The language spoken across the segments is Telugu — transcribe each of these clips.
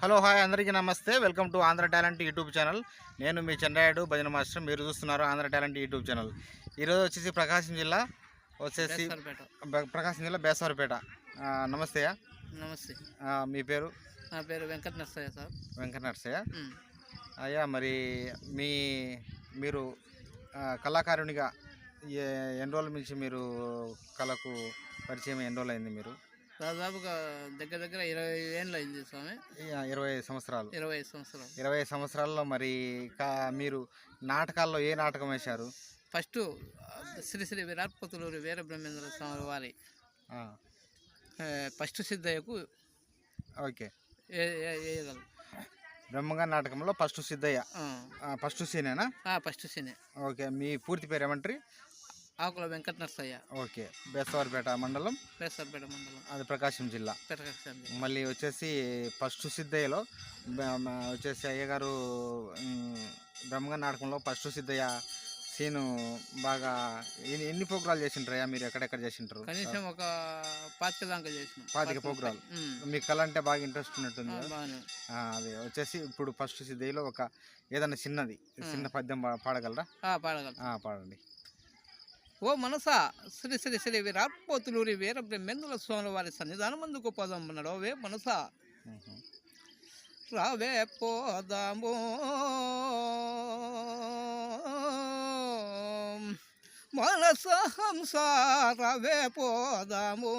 హలో హాయ్ అందరికీ నమస్తే. Welcome to Andhra talent YouTube channel. నేను మీ చంద్రాయుడు భజన మాస్టర్. మీరు చూస్తున్నారు ఆంధ్ర టాలెంట్ యూట్యూబ్ ఛానల్. ఈరోజు వచ్చేసి ప్రకాశం జిల్లా వచ్చేసి ప్రకాశం జిల్లా బేసవారిపేట నమస్తే నమస్తే. మీ పేరు? నా పేరు వెంకట నరసయ్య సార్. వెంకట నరసయ్య. అయ్యా మరి మీ మీరు కళాకారునిగా ఎన్ని రోజుల నుంచి మీరు కళకు పరిచయం ఎన్ని రోజులు అయింది మీరు? దాదాపుగా దగ్గర దగ్గర ఇరవై ఏళ్ళు అయింది స్వామి. ఇరవై సంవత్సరాలు. ఇరవై ఐదు సంవత్సరాలు. ఇరవై సంవత్సరాల్లో మరి కా- మీరు నాటకాల్లో ఏ నాటకం వేశారు? ఫస్ట్ శ్రీ శ్రీ విరాట్ పొతులూరి వీర. బ్రహ్మేంద్ర స్వామి వారి ఫస్ట్ సిద్ధయ్యకు ఓకే. ఏ- ఏ- వేయగలం. బ్రహ్మంగా నాటకంలో ఫస్ట్ సిద్ధయ్య. ఫస్ట్ సీనేనా? ఫస్ట్ సీనే. ఓకే మీ పూర్తి పేరు ఏమంటారు ఆకుల వెంకట నరసయ్య ఓకే. బేస్తవారిపేట మండలం? బేస్తవారిపేట మండలం. అది ప్రకాశం జిల్లా. ప్రకాశం. మళ్ళీ వచ్చేసి ఫస్ట్ సిద్ధయ్యలో వచ్చేసి అయ్యగారు ఉమ్, బ్రహ్మంగా నాటకంలో ఫస్ట్ సిద్ధయ్య సీను బాగా ఎన్ని ప్రోగ్రాలు చేసింటారయ్యా మీరు? ఎక్కడెక్కడ చేసింటారు కనీసం ఒక పాతిక దాకా చేసినాం. పాతిక ప్రోగ్రాలు. ఉమ్. మీ కళ అంటే బాగా ఇంట్రెస్ట్ ఉన్నట్టుంది అదే. వచ్చేసి ఇప్పుడు ఫస్ట్ సిద్ధయ్యలో ఒక ఏదైనా చిన్నది చిన్న పద్యం పాడగలరా? ఆ, పాడగలం ఆ, పాడండి. ఓ మనసా శ్రీ శ్రీ శ్రీ విరాట్ పోతులూరి వీర బ్రహ్మేంద్ర స్వామి వారి సన్నిధానం ముందుకు పోదాం అన్నాడు. వే మనసా. రావే పోదాము. మనస హంస రవే పోదాము.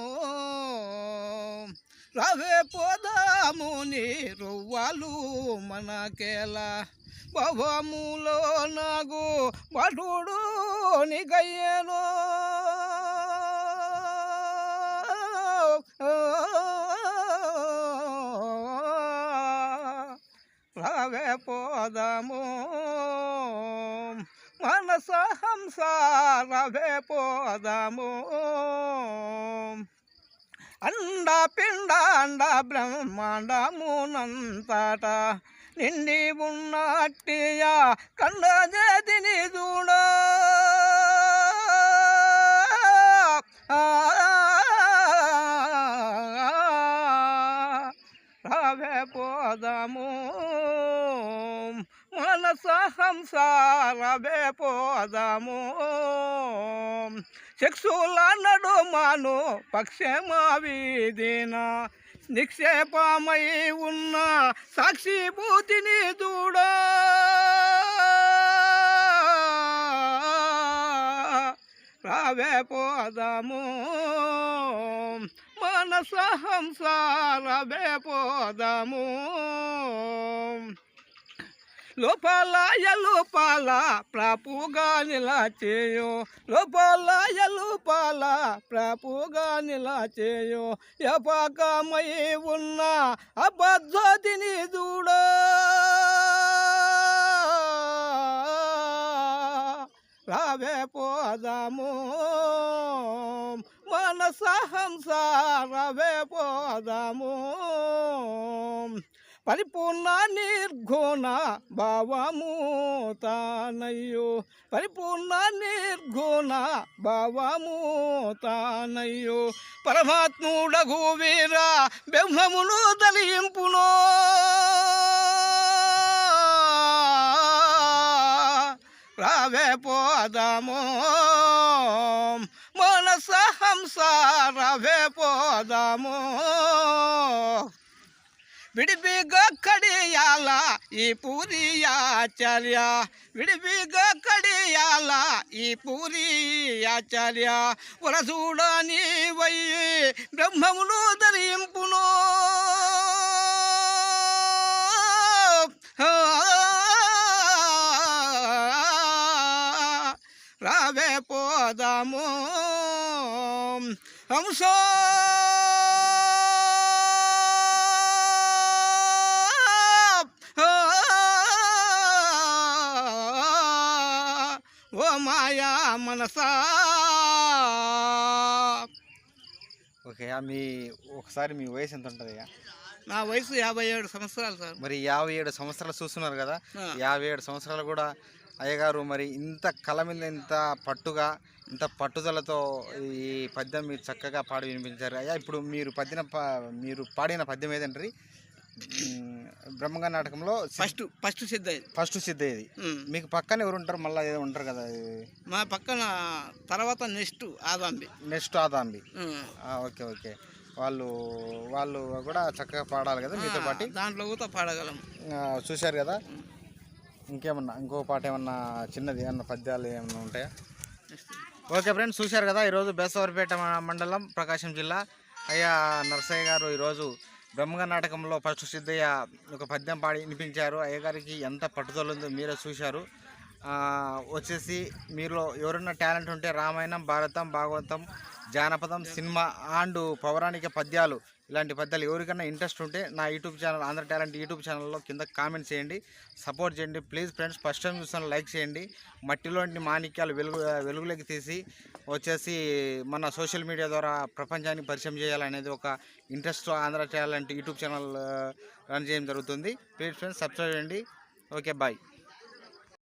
రవే పోదాము నీరువ్వాలు మనకేలా. భవములో నాగు భటుడు నిగయ్యను రావే పోదాము. మనస హంస రవే పోదాము. అండ పిండ అండ బ్రహ్మాండమునంతట నిండి ఉన్నట్టియా కండ చేతిని చూడ. రావే పోదాము. మనస హంస రవే పోదాము. శిక్షుల నడుమాను పక్షమా వీధిన. నిక్షేపమై ఉన్న సాక్షిభూతిని దూడా రావే పోదాము. మనస హంస రవే పోదాము. లోపల ఎలుపాల ప్రాపుగా నిలచేయో లోపల ఎలుపాల ప్రాపుగా నిలచేయో ఎపకమై ఉన్న అబద్ధతిని చూడ. రావే పోదాము. మన హంస రవే పోదాము. పరిపూర్ణ నిర్గుణ భావము తానయ్యో. పరిపూర్ణ నిర్గుణ భావము తానయ్యో. పరమాత్ముడగు వీర బ్రహ్మమును తలింపునో రావే పోదాము. మనస హంస రవే పోదాము. విడిపిగా కడియాల ఈ పూరి ఆచార్య. విడిపిగా ఈ పూరి ఆచార్య. వరసూడని వయ్యి బ్రహ్మమును ధరింపును. రావే పోదాము. హంసో! ఓ మాయా మనసా! ఓకే మీ ఒకసారి మీ వయసు ఎంత ఉంటుందయ్యా నా వయసు యాభై ఏడు సంవత్సరాలు సార్. మరి యాభై ఏడు సంవత్సరాలు చూస్తున్నారు కదా. యాభై ఏడు సంవత్సరాలు కూడా అయ్యగారు మరి ఇంత కళ మీద ఇంత పట్టుగా ఇంత పట్టుదలతో ఈ పద్యం మీరు చక్కగా పాడి వినిపించారు. అయ్యా ఇప్పుడు మీరు పద్యం మీరు పాడిన పద్యం ఏదంటారు ఉమ్, బ్రహ్మంగా నాటకంలో ఫస్ట్ ఫస్ట్ సిద్ధ ఇది. ఫస్ట్ సిద్ధయ్యది. ఉమ్. మీకు పక్కన ఎవరు ఉంటారు మళ్ళీ ఏదో ఉంటారు కదా మా పక్కన తర్వాత next Adambi. Next Adambi. Okay okay. వాళ్ళు వాళ్ళు కూడా చక్కగా పాడాలి కదా మీతో పాటు? దాంట్లో కూడా పాడగలం. చూశారు కదా? ఇంకేమన్నా ఇంకో పాట ఏమన్నా చిన్నది ఏమన్నా పద్యాలు ఏమన్నా ఉంటాయా ఓకే ఫ్రెండ్స్ చూశారు కదా ఈరోజు బేసవరిపేట మండలం ప్రకాశం జిల్లా. అయ్యా నరసయ్య గారు ఈరోజు బ్రహ్మగ నాటకంలో ఫస్ట్ సిద్ధయ్య ఒక పద్యం పాడి వినిపించారు. అయ్యగారికి ఎంత పట్టుదల ఉందో మీరే చూశారు. వచ్చేసి మీలో ఎవరైనా టాలెంట్ ఉంటే రామాయణం భారతం భాగవతం జానపదం సినిమా అండ్ పౌరాణిక పద్యాలు ఇలాంటి పద్యాలు ఎవరికైనా ఇంట్రెస్ట్ ఉంటే నా YouTube channel Andhra talent YouTube ఛానల్లో కింద కామెంట్ చేయండి సపోర్ట్ చేయండి. ప్లీజ్ ఫ్రెండ్స్ ఫస్ట్ టైం చూస్తాను లైక్ చేయండి. మట్టిలోని మాణిక్యాలు వెలుగు వెలుగులోకి తీసి వచ్చేసి మన సోషల్ మీడియా ద్వారా ప్రపంచానికి పరిచయం చేయాలనేది ఒక interest Andhra talent YouTube channel run చేయడం జరుగుతుంది. ప్లీజ్ ఫ్రెండ్స్ సబ్స్క్రైబ్ చేయండి. Okay bye.